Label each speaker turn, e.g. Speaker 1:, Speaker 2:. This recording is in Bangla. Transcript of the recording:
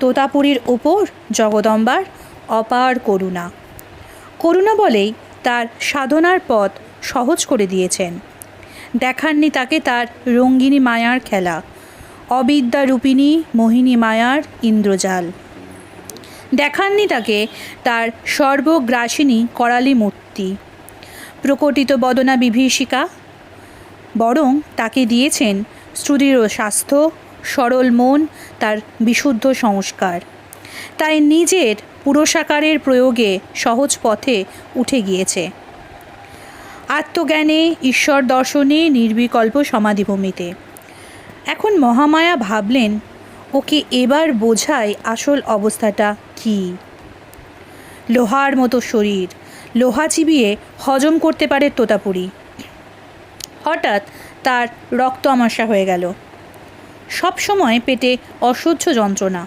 Speaker 1: তোতাপুরীর ওপর জগদম্বার, অপার করুণা। করুণা বলেই তার সাধনার পথ সহজ করে দিয়েছেন। দেখাননি তাকে তার রঙ্গিনী মায়ার খেলা। অবিদ্যারূপিণী মোহিনী মায়ার ইন্দ্রজাল। দেখাননি তাকে তার সর্বগ্রাসিনী করালি মূর্তি। প্রকটিত বদনা বিভীষিকা। বরং তাকে দিয়েছেন সুদৃঢ় স্বাস্থ্য সরল মন, তার বিশুদ্ধ সংস্কার। তাই নিজের পুরুষাকারের প্রয়োগে সহজ পথে উঠে গিয়েছে। আত্মজ্ঞানে, ঈশ্বর দর্শনে, নির্বিকল্প সমাধিভূমিতে। এখন মহামায়া ভাবলেন, ওকে এবার বোঝায় আসল অবস্থাটা কী? লোহার মতো শরীর, লোহা চিবিয়ে হজম করতে পারে তোতাপুরি। হঠাৎ তার রক্ত আমাশা হয়ে গেল। সব সময় পেটে অসহ্য যন্ত্রণা।